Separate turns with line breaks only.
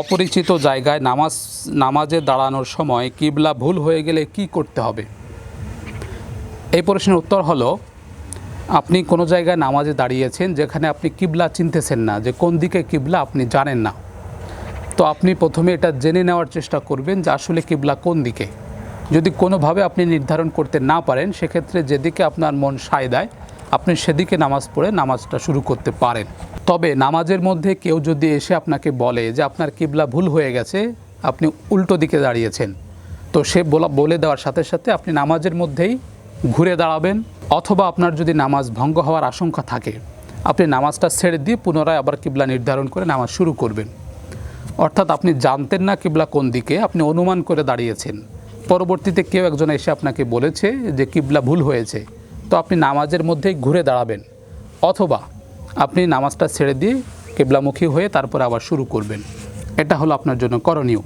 অপরিচিত জায়গায় নামাজ, নামাজে দাঁড়ানোর সময় কিবলা ভুল হয়ে গেলে কি করতে হবে? এই প্রশ্নের উত্তর হলো, আপনি কোনো জায়গায় নামাজে দাঁড়িয়েছেন যেখানে আপনি কিবলা চিনতেছেন না, যে কোন দিকে কিবলা আপনি জানেন না। তো আপনি প্রথমে এটা জেনে নেওয়ার চেষ্টা করবেন যে আসলে কিবলা কোন দিকে। যদি কোনোভাবে আপনি নির্ধারণ করতে না পারেন, সেক্ষেত্রে যেদিকে আপনার মন সায় দেয় আপনি সেদিকে নামাজ পড়ে নামাজটা শুরু করতে পারেন। তবে নামাজের মধ্যে কেউ যদি এসে আপনাকে বলে যে আপনার কিবলা ভুল হয়ে গেছে, আপনি উল্টো দিকে দাঁড়িয়েছেন। তো সে বলা দেওয়ার সাথে সাথে আপনি নামাজের মধ্যেই ঘুরে দাঁড়াবেন, অথবা আপনার যদি নামাজ ভঙ্গ হওয়ার আশঙ্কা থাকে, আপনি নামাজটা ছেড়ে দিয়ে পুনরায় আবার কিবলা নির্ধারণ করে নামাজ শুরু করবেন। অর্থাৎ আপনি জানতেন না কিবলা কোন দিকে, আপনি অনুমান করে দাঁড়িয়েছেন। পরবর্তীতে কেউ একজন এসে আপনাকে বলেছে যে কিবলা ভুল হয়েছে। তো আপনি নামাজের মধ্যেই ঘুরে দাঁড়াবেন। অথবা আপনি নামাজটা ছেড়ে দিয়ে কেবলামুখী হয়ে তারপর আবার শুরু করবেন। এটা হলো আপনার জন্য করণীয়।